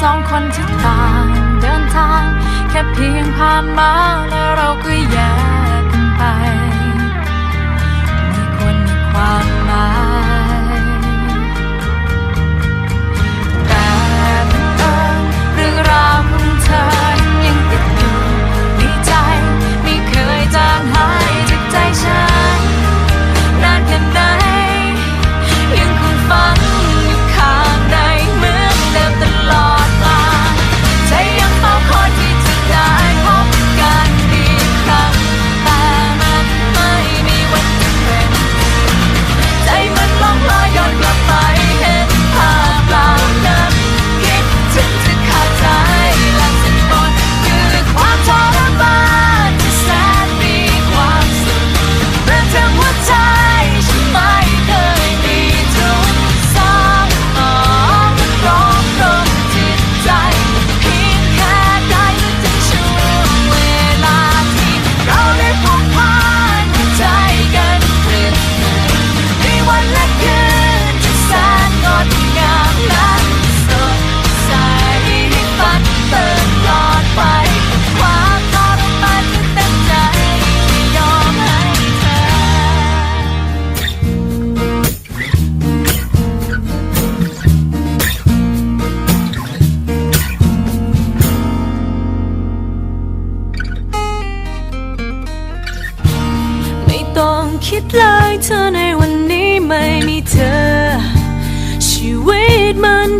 สองคนที่ต่างเดินทาง แค่เพียงผ่านมาแล้วเราก็แย่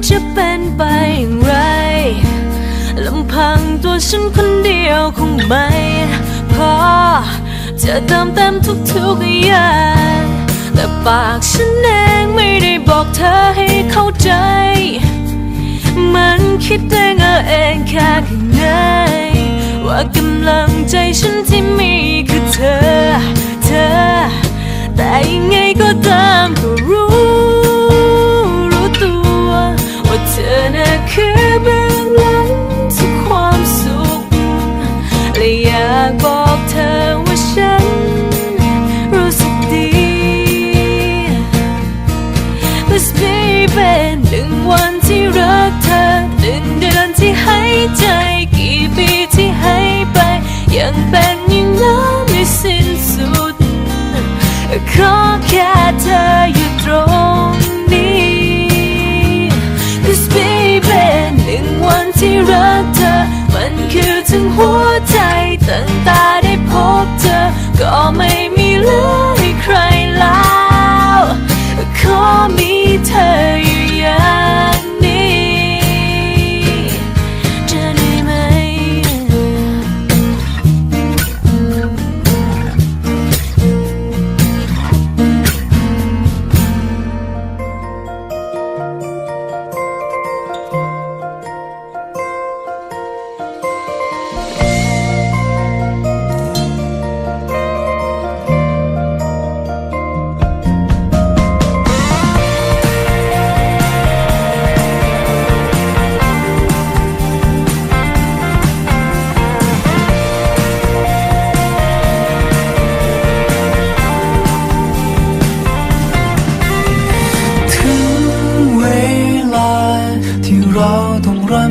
จะเป็นไปอย่างไรลำพังตัวฉันคนเดียวคงไม่พอจะเติมเต็มทุกๆอย่างแต่ปากฉันเองไม่ได้บอกเธอให้เข้าใจ มันคิดเอง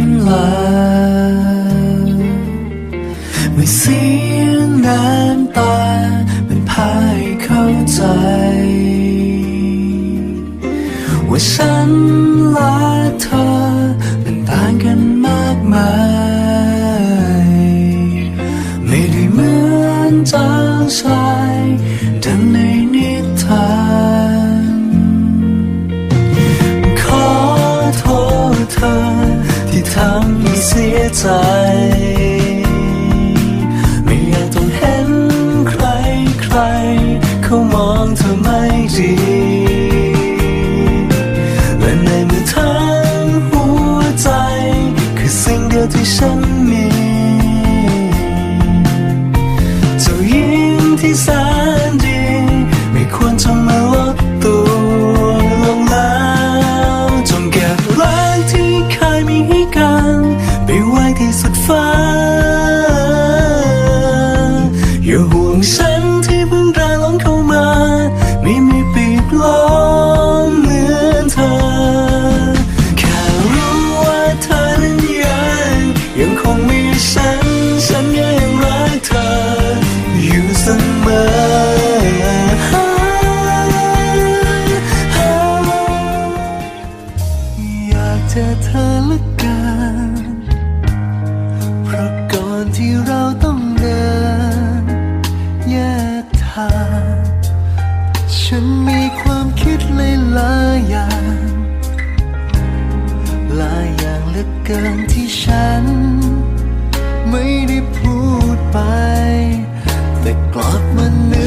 ายไม่เสียน้ำตาเป็นพายเข้าใจ ว่าฉันละเธอเป็นต่กันมากมาย ไม่ได้เหมือนจางชายดังในนิทานขอโทษเธอ ช้ำเสียใจ ไม่อยากต้องเห็นใครใคร เขามองเธอไม่ดีและในมือทั้งหัวใจ คือสิ่งเดียวที่ฉัน 有红色。ื่องที่ฉัน ไม่ได้พูดไป แต่กลับมานึก